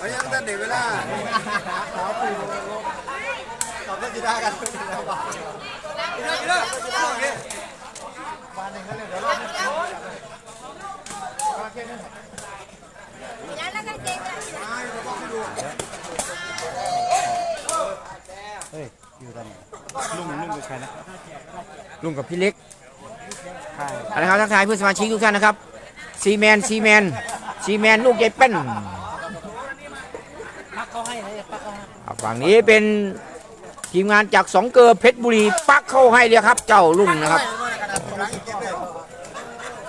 เอายังแต่เดี๋ยวเวลาขอปีตอบได้จีได้กันแล้วบ้างกินเลยกินเลยกินเลยบ้านหนึ่งก็เลยเดี๋ยวเรา Mirá la cartera. เฮ้ยอยู่ตอนไหนลุงลุงกับใครนะลุงกับพี่เล็กอาละครับทักทายเพื่อนสมาชิกทุกท่านนะครับซีแมนซีแมนซีแมนลูกใหญ่เป็น ฝั่งนี้เป็นทีมงานจากสองเกอร์เพชรบุรีปักเข้าให้เลยครับ เจ้าลุงนะครับ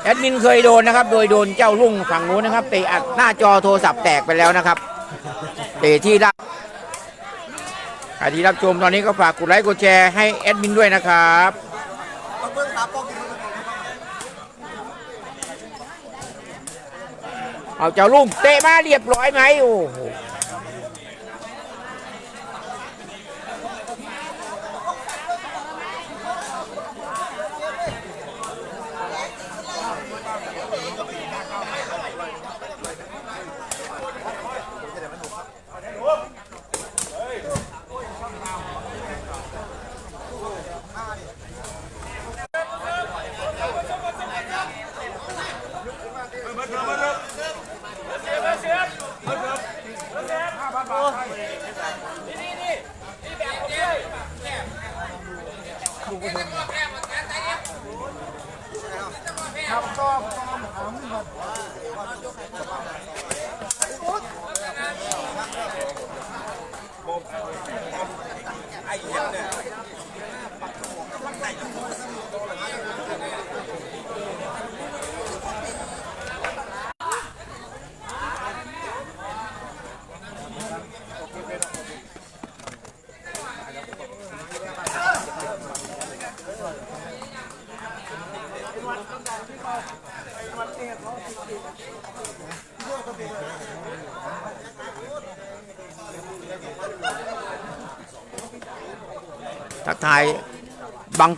แอดมินเคยโดนนะครับ โดยโดนเจ้าลุงฝั่งนู้นนะครับเตะอัดหน้าจอโทรศัพท์แตกไปแล้วนะครับเตะที่รับใครที่รับชมตอนนี้ก็ฝากกดไลค์กดแชร์ให้แอดมินด้วยนะครับเองกินเอาเจ้าลุงเตะมาเรียบร้อยไหมโอ้โห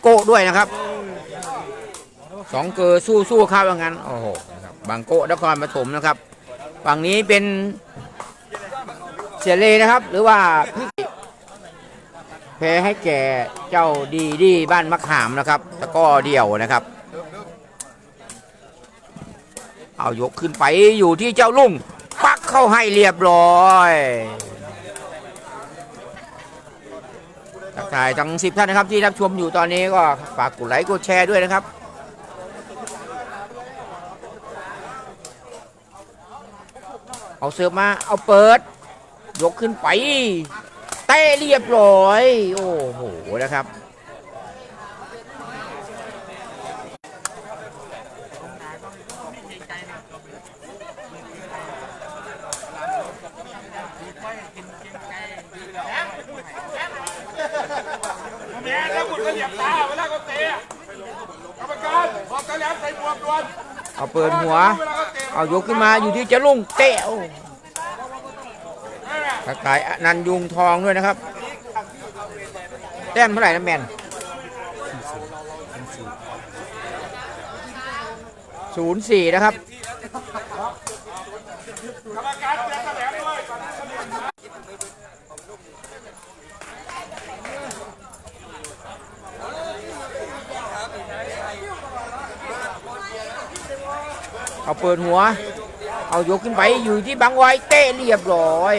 โก้ด้วยนะครับสองเกอสู้สู้ๆครับว่างั้นโอ้โหนะครับบังโก้นครปฐมนะครับฝั่งนี้เป็นเสียเลนะครับ หรือว่าพี่แพ้ให้แก่เจ้าดีดีบ้านมะขามนะครับตะก้อเดี่ยวนะครับ เอายกขึ้นไปอยู่ที่เจ้าลุงปักเข้าให้เรียบร้อย ทักทายทั้งสิบท่านนะครับที่รับชมอยู่ตอนนี้ก็ฝากกดไลค์กดแชร์ด้วยนะครับเอาเสิร์ฟมาเอาเปิด ยกขึ้นไปเต้เรียบร้อย โอ้โหนะครับ แม่แล้วคุณก็เหยียบตาเวลาเขาเตะกรรมการบอกกระแหลมใส่หมวกด่วน เอาเปิดหัว เอายกขึ้นมาอยู่ที่จะลุงเตะโอ้ทักทายอนันยุงทองด้วยนะครับ แต้มเท่าไหร่นะแมนศูนย์สี่นะครับ กรรมการเตะกระแหลมด้วย เอาเปิดหัว เอายกขึ้นไปอยู่ที่บังไว้เตะเรียบร้อย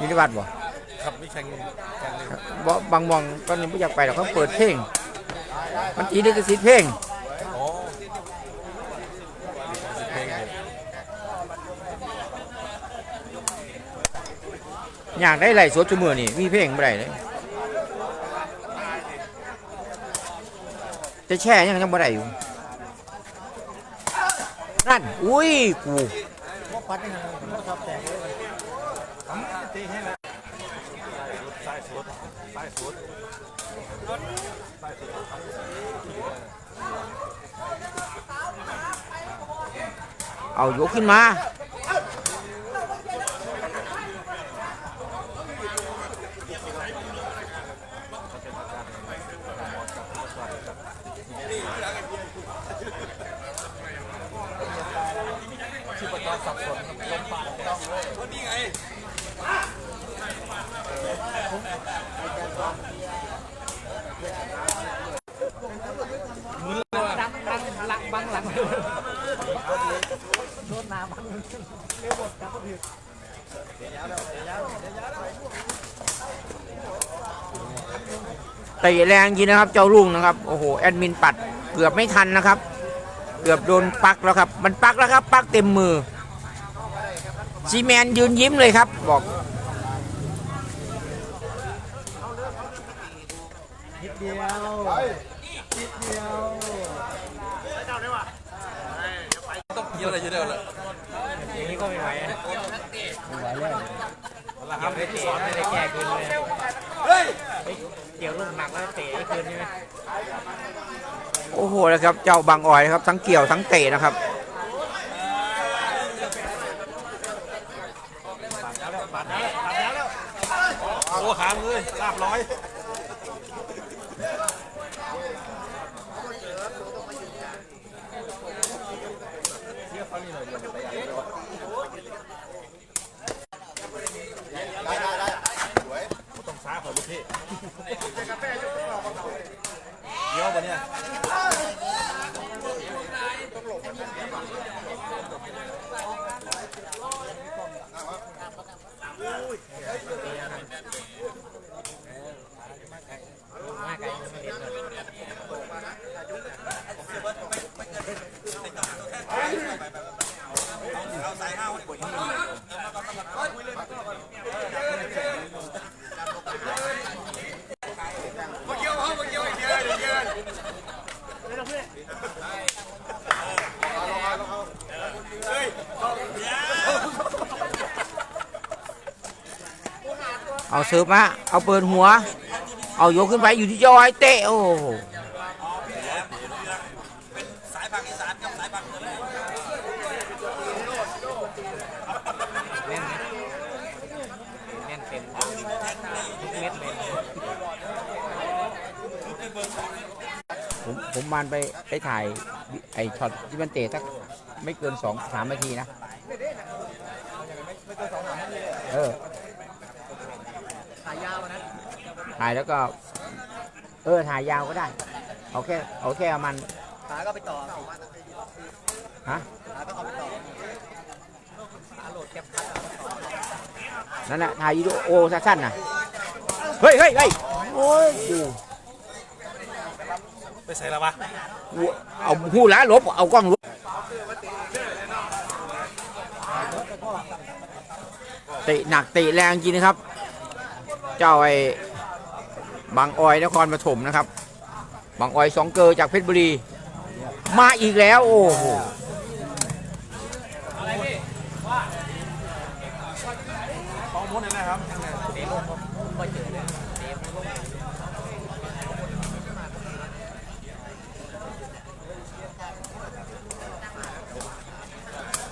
นิติวัฒน์บ่ ครับไม่ใช่เงินกันเลยบ่บางมองตอนนี้ไม่อยากไปหรอกเขาเปิดเพลงมันจีนี่ก็สิเพลงอ๋อเพลงเนี่ยอยากได้ไหลฟ์สดชั่วโมงนี่มีเพลงไม่ได้เลยจะแช่ยังยังบ่ได้อยู่นั่นอุ้ยกูปัดยังไงมันชอบแตกเลยตีให้ล้ว ใต้สุดใต้สุดเอายกขึ้นมา เตะแรงจริงนะครับเจ้าลุงนะครับโอ้โหแอดมินปัดเกือบไม่ทันนะครับ เกือบโดนปักแล้วครับ มันปักแล้วครับ ปักเต็มมือซีแมนยืนยิ้มเลยครับบอกนิดเดียวนิดเดียว โอ้โหนะครับ เจ้าบางออยนะครับ ทั้งเกี่ยวทั้งเตะนะครับโอ้หางเลยลาบร้อย ได้ได้ได้สวย ต้องซ้าขอลูกพี่เดี๋ยวปะเนี่ย เสิร์ฟมาเอาเปิดหัว เอายกขึ้นไปอยู่ที่จอยเตะโอ้โหผมผมมันไปไปถ่ายไอช็อตที่มันเตะสักไม่เกินสองสามนาทีนะ เออ ถ่ายยาวนะ ถ่ายแล้วก็ เออถ่ายยาวก็ได้ เอาแค่เอาแค่มันขาก็ไปต่อฮะขาก็เอาไปต่อนั่นแหละถ่ายวิดีโอสั้นๆน่ะเฮ้ยเฮ้ยเฮ้ยโอ้ยดูไปใส่แล้ววะเอาหูล้าลบเอากล้องลบเตะหนักเตะแรงจริงนะครับ เจ้าไอ้ บางออยนครปฐมนะครับ บางออยสองเกอจากเพชรบุรี มาอีกแล้วโอ้โหของม้วนเลยนะครับ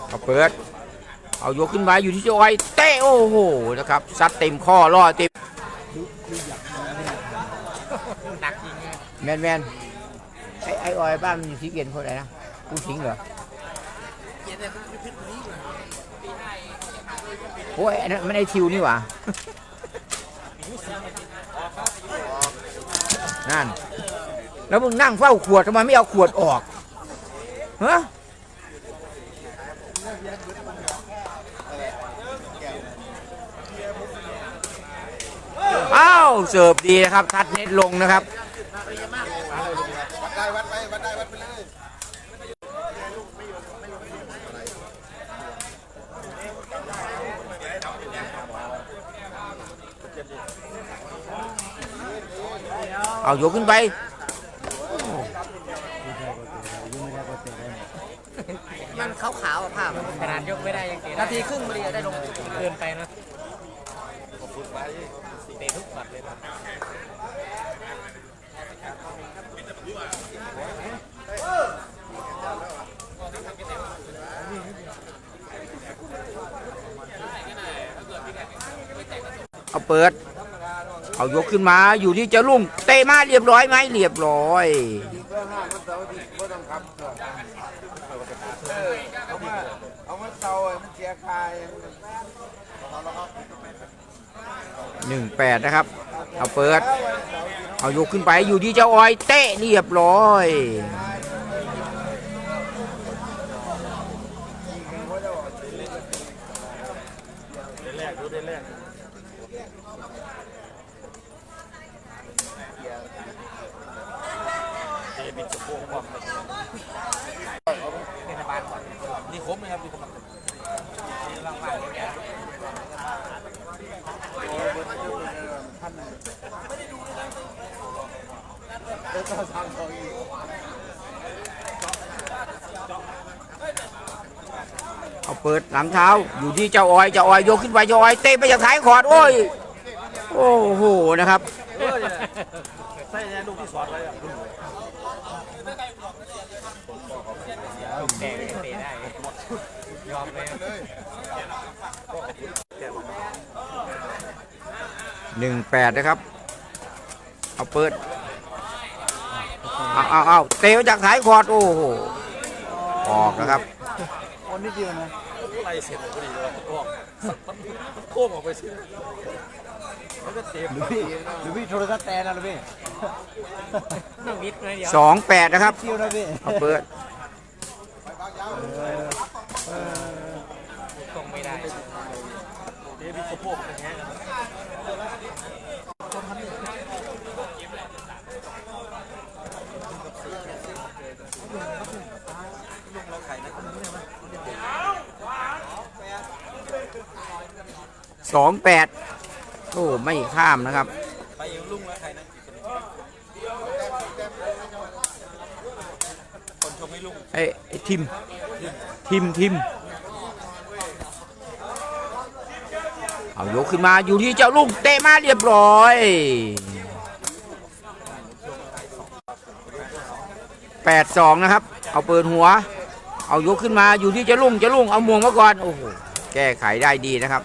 เอาเปิด เอายกขึ้นมาอยู่ที่จอยเตะโอ้โหนะครับซัดเต็มข้อล่อเต็ม แมนแมนไอไอออยบ้านมันอยู่ที่เกียนคนไหนนะผู้สิงเหรอโอ้ยอันนั้นมันไอทิวนี่หว่า นั่น แล้วมึงนั่งเฝ้าขวดทำไมไม่เอาขวดออกฮะอ้าวเสิร์ฟดีนะครับ ทัดเน็ตลงนะครับ วัดได้วัดไปวัดได้วัดไปเลยเอายกขึ้นไปมันขาวๆอะภาพขนาดยกไม่ได้ยังเตะนาทีครึ่งพอดีได้ลงเกินไปนะเตะทุกบัตรเลยนะ เปิด เอายกขึ้นมาอยู่ที่เจะลุ่งเตะมาเรียบร้อยไหมเรียบร้อยหนึ่งแปดนะครับ เอาเปิด เอายกขึ้นไปอยู่ที่เจ้าอ้อยเตะเรียบร้อย นี่ครบไหมครับนี่ครบ เปิดหลังเท้าอยู่ที่เจ้าอ้อยเจ้าอ้อยยกขึ้นไปเจ้าออยเตะไปจากท้ายขอดโอ้ยโอ้โหนะครับใส่ลูกที่สอนไว้อะแต่เตะได้ยอมเลยหนึ่งแปดนะครับ เอาเปิดเอาเอาเอาเตะจากท้ายขอดโอ้โหออกนะครับคนนิดเดียวนะ ไล่เสร็จพอดีเลยพวกโค้งออกไปสิหรือพี่หรือพี่โทรศัพท์แตนนะหรือพี่นั่งวิทย์เลยเดียวสองแปดนะครับเที่ยวนะพี่เอาเปิดตรงไม่ได้เดวิดสะโพกอย่างเงี้ย สองแปดโอ้ไม่ข้ามนะครับไปยังลุงแล้วใครนะคนชมให้ลุงไอ้ไอ้ทิม ทิมทิมเอายกขึ้นมาอยู่ที่เจ้าลุงเตะมาเรียบร้อยแปดสองนะครับ เอาเปิดหัว เอายกขึ้นมาอยู่ที่เจ้าลุงเจ้าลุงเอามวงมาก่อนโอ้โหแก้ไขได้ดีนะครับ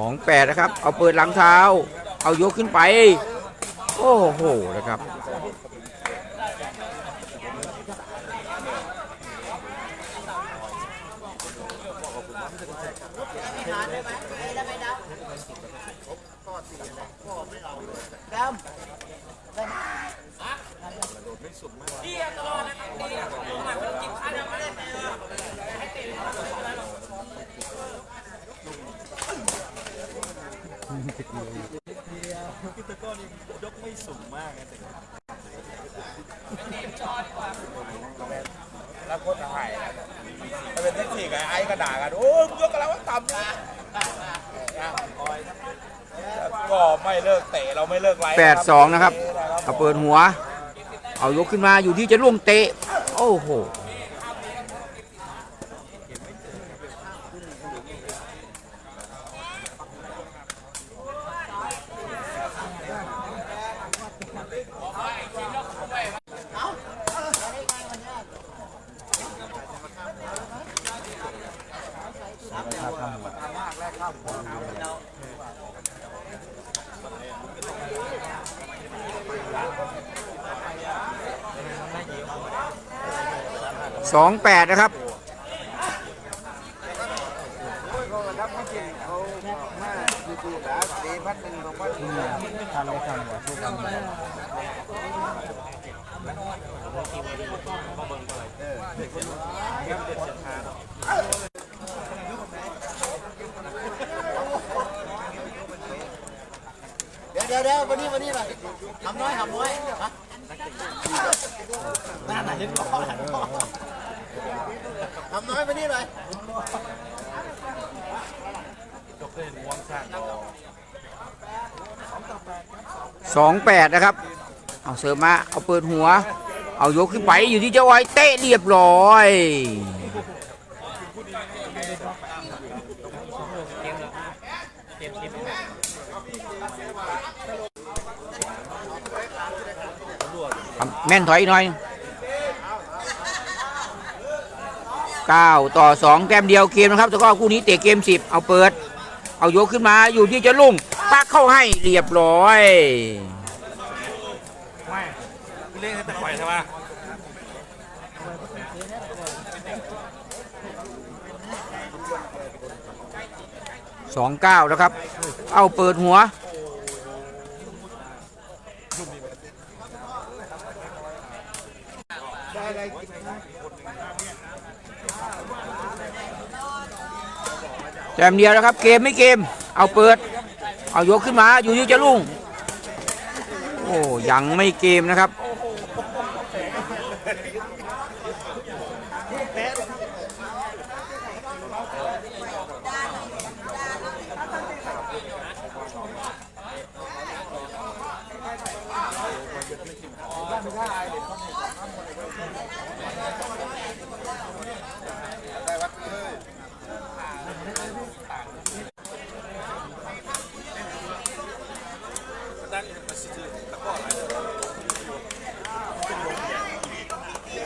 สองแปดนะครับ เอาเปิดหลังเท้า เอายกขึ้นไป โอ้โหนะครับ แล้วคนถ่ายถ้าเป็นแท็กซี่กับไอ้ก็ด่ากันโอ้ยยกกันแล้วว่าต่ำนะก็ไม่เลิกเตะเราไม่เลิกไล่แปดสองนะครับเอาเปิดหัว เอายกขึ้นมาอยู่ที่จะล่วงเตะ โอ้โห สองแปดนะครับทำไม่ทำหัวทุกทำเดี๋ยวเดี๋ยวเดี๋ยววันนี้วันนี้หน่อยทำน้อยทำน้อยฮะน่าหนาเล่นก่อน ทำน้อยวันนี้หน่อยยกเล่นวงสร้างสองแปดนะครับ เอาเสริมมา เอาเปิดหัว เอายกขึ้นไปอยู่ที่เจ้าไอ้เตะเรียบร้อยแม่นถอยหน่อย เก้าต่อสองแต้มเดียวเกมนะครับแต่ก็คู่นี้เตะเกมสิบเอาเปิด เอายกขึ้นมาอยู่ที่จะลุ่งปักเข้าให้เรียบร้อยไม่เล่นแต่ปล่อยใช่ปะสองเก้านะครับ เอาเปิดหัว ต้มเดียวนะครับ เกมไม่เกม เอาเปิด เอายกขึ้นมา อยู่ที่จะลุ่ง โอ้ยังไม่เกมนะครับ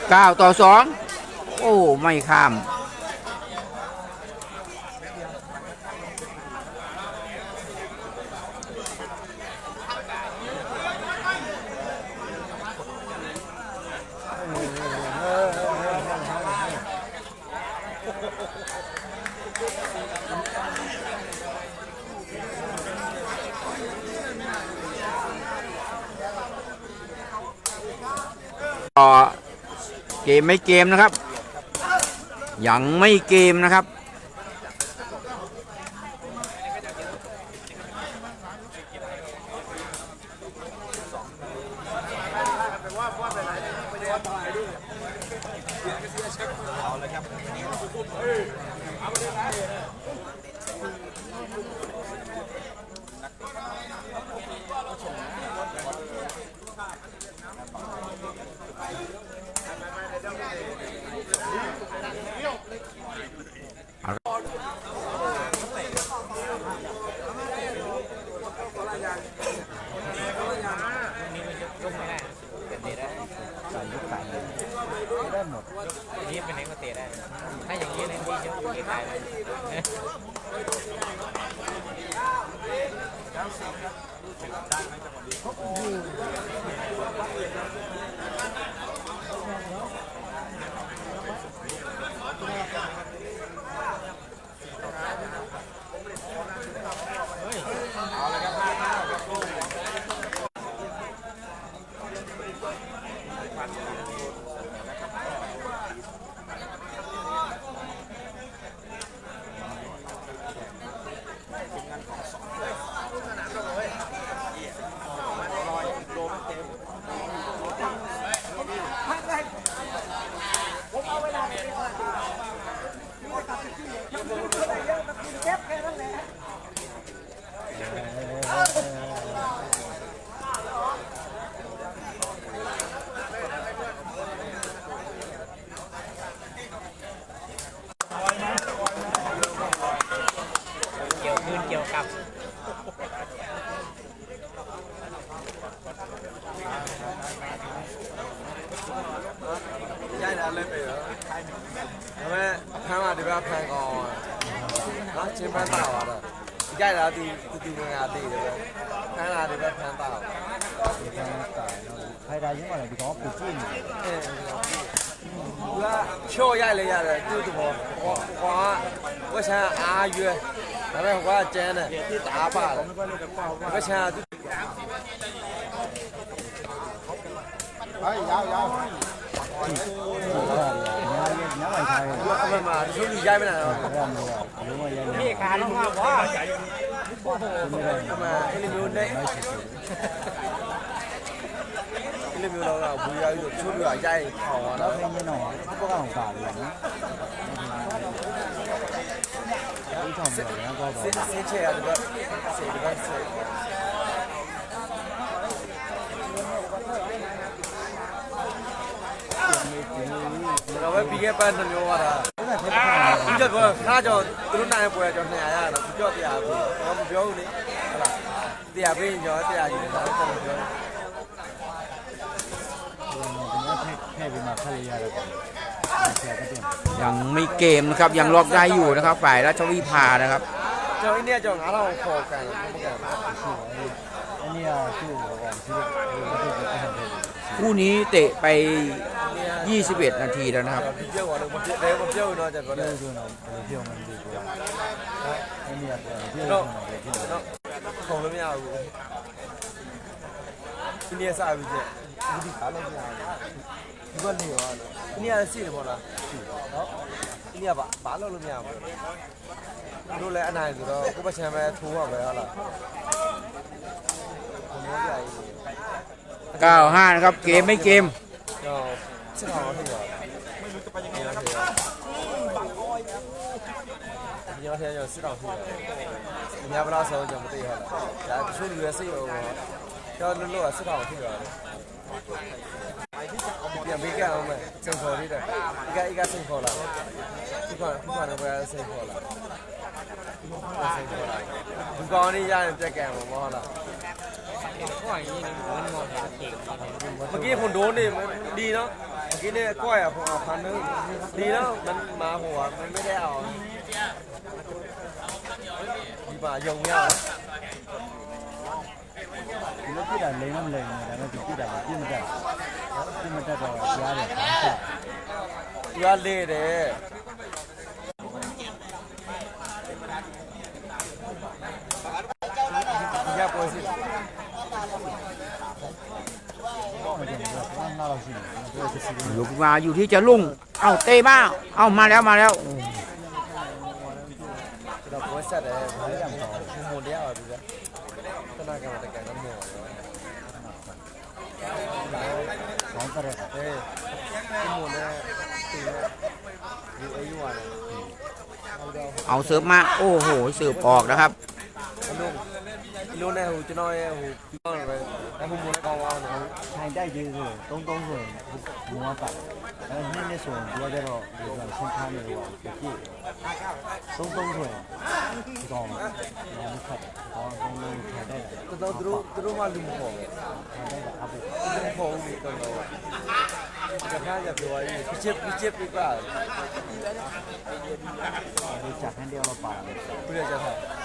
เก้าต่อสองโอ้ ไม่ข้ามต่อ เกมไม่เกมนะครับ ยังไม่เกมนะครับ นี่เป็นไหนก็เตะได้ ถ้าอย่างนี้เนี่ยพี่จะพี่ตายเลย เกี่ยวคืนเกี่ยวกับ ရိုက်တာလည်းပဲရောဒါပေမဲ့ဖမ်းကဒီဘက်ဖမ်းကောင်းနော် ချင်းပန်းတာပါတော့ဒီကြိုက်တာသူသူသူဝင်လာသေးတယ်ပဲခန်းလာတယ်ပဲခန်းတာခိုင်တာရင်းမှလည်းဒီကောင်ကပူကြည့်နေတယ်အဲသူကချော့ရိုက်လေရတယ်သူ့တဘောဟောဟောဝက်ချန်အာရွယ်ဒါပေမဲ့ဟောကကျန်းတယ်ဖြစ်တာပါတယ်ဝက်ချန်သူ哎，要要。 မှန်ပါသူလူရိုက်မလားတော့ဒီခါတော့မှာပါဟုတ်ကဲ့မှန်အဲ့လိုမျိုးနဲ့အဲ့လိုမျိုးတော့ဘူရိုက်လို့သူလူကရိုက်ခေါ်ပါတော့ခင်းနေတော့ပုတ်ကောင်ပါလေနော်ဒီထောင်ပြန်ကောက်ပါစေချေရတော့စေဘက်စေ တော့ပဲပြီးခဲ့ပတ်နှမျိုးပါတာ အဲ့ဒါဖြစ်တာ ဒီကြောင့်ခါကြောင့်သူတို့နိုင်ပွဲကြောင့်200ရတော့ဒီကြောင့်တရားဘူးတော့မပြောဘူးလေဟုတ်လားတရားပေးရင်ကြောတရားကြီးတယ်တော့ပြော ဒီနေ့ထည့်ထည့်ပြီးမှဖတ်ရရတယ်ဆရာကတင် ยังไม่เกมนะครับยังล็อกได้อยู่นะครับฝ่ายราชวิภานะครับ ကျွန်တော်အိန္ဒိယကြောင့်9000ခေါ်ကန်တယ်မကန်ဘူး အဲ့ဒီကသူ့ဟိုကောင်စီလို့ဒီလိုပတ်သက်တယ် คู่นี้เตะไป 21 นาทีแล้วนะครับ Limpió, cuando limpió, le limpió y no haya con él. No, no. Không lắm nhau rồi. Cái này sao vậy? Cái gì khá lắm nhau. Cái con hiểu à? Cái này là gì được không nào? Đó. Cái này bả bả lâu lắm nhau. Đôi lẽ này rồi đó, cũng bắt xem thú vào vậy là. Không có gì. 95นะครับเกมไม่เกมก็ชนะถือว่า今天要市场去了，今天不拉手就不对了，咱手里也是有，要那路市场去了。也没干我们生活里的，一个一个生活了，不管不管那个生活了，不光你家人在干我们好了。 เมื่อกี้ผมโดนดิมันดีเนาะเมื่อกี้เนี่ยกล้วยอะผมเอาพันนึงดีเนาะมันมาหัวมันไม่ได้เอาดีป่ายงเนี่ย Thì nó cứ đàn lên năm lần là nó chỉ cứ đàn chứ mà đàn chứ mà đàn rồi ra là không sao. ยอดเลยเด้อยากโปรสิ ลุกมาอยู่ที่จะลุ่งเอาเตะมาเอามาแล้วมาแล้วเอาเสิร์ฟมา โอ้โหเสิร์ฟออกนะครับ အလုံးအလုံးနဲ့ဟိုကျွန်တော်ရဲ့ဟိုပြောင်းတယ်ပဲအခုမွန်ကောင်းအောင်တယ်ထိုင်တိုက်သေးဆို33ဆိုရင်ဘုံကပါတယ်အဲနှစ်နှစ်ဆိုရင်ဒီကတော့ဒီကဆင်းခါနေတော့ပြည့်33ဆိုရင်ဒီကောင်မှာမခတ်ကောင်းကောင်းလေးထိုင်တိုက်တာတော်တော်သူတို့သူတို့မှလူမခေါ်ဘူးထိုင်တိုက်တာအပုတ်လူမခေါ်ဘူးတော်တော်ကခါကြပြောရည်ပြချစ်ပြချစ်ပြပါဒီချက်ဟန်တယ်တော့ပါတယ်ပြရကြတာဒီဖွင့်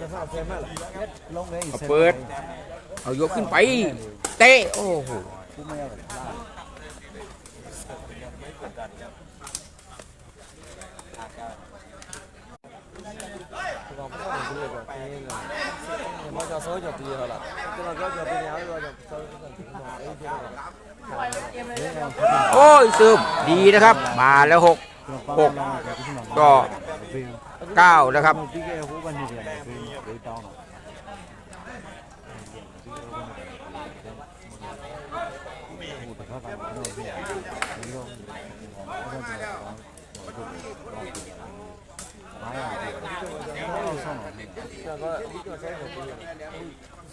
เอาเปิด เอายกขึ้นไป เตะ โอ้โหโอ้ยซึมดีนะครับ มาแล้วหกหกก็เก้านะครับ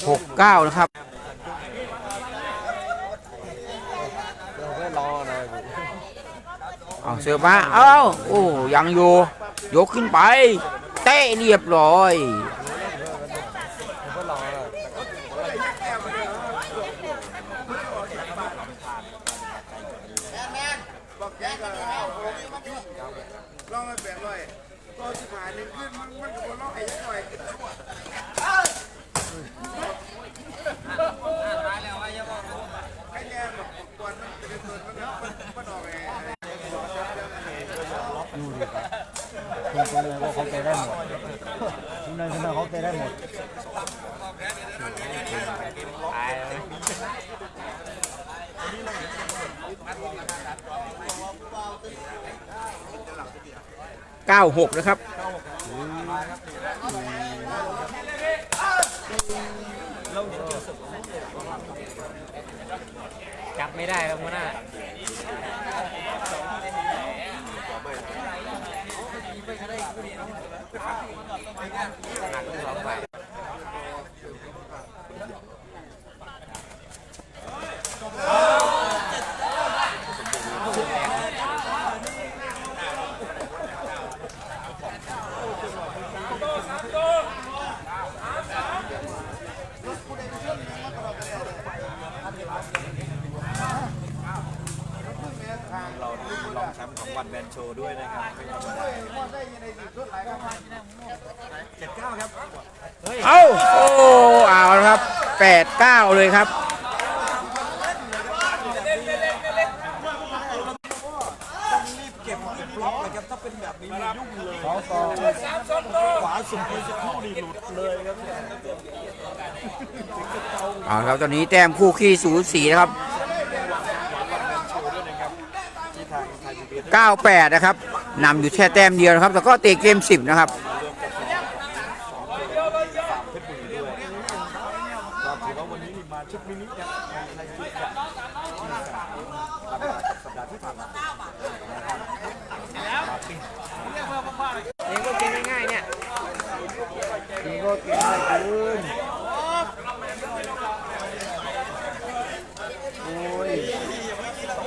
69 นะครับเอาเสือมาเอ้าโอ้ยังอยู่ยกขึ้นไป เตะเรียบร้อยลองไปแบบหน่อยตัวสิบหายนึงมันมันกัลองไอ้หน่อย ดูดิคุณเลยว่าเขาไปได้หมดคุณนายคุนาเขาไปได้หมดเก้าหกนะครับ ไม่ได้ครับหัวหน้าเราลองแชมป์ของวันแมนโชว์ด้วยนะครับไม่ธรรมดาเจ็ดเก้าครับ เอ้า โอ้ เอาละครับ 8 9 เลยครับ เก็บรีบล็อกนะครับถ้าเป็นแบบ นี้ยุ่งเลยสองต่อขวาสุดเลยจะเข้าดีหลุดเลยครับเอาละครับตอนนี้แต้มคู่ขี้สูสีนะครับ 98 นะครับนำอยู่แค่แต้มเดียวนะครับ แต่ก็เตะเกม 10 นะครับ ก็ถือว่าวันนี้นี่มา ชุดมินิครับในชุดแบบสัปดาห์ที่ผ่านมาเองก็กินง่ายๆเนี่ยทีก็เก่งได้คืนโอ้ย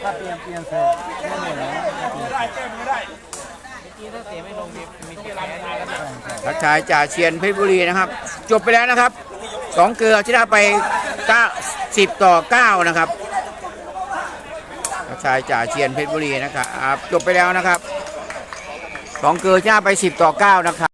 ถ้าเปลี่ยนเปลี่ยนเสร็จไม่เหนื่อยนะถ้าเปลี่ยนไม่ได้เต็มไม่ได้ทักทายจ่าเชียนเพชรบุรีนะครับ จบไปแล้วนะครับสองเกลือชนะไป 9 10ต่อ9นะครับชายจ่าเชียนเพชรบุรีนะครับจบไปแล้วนะครับสองเกอร์ชนะไป10ต่อ9นะครับ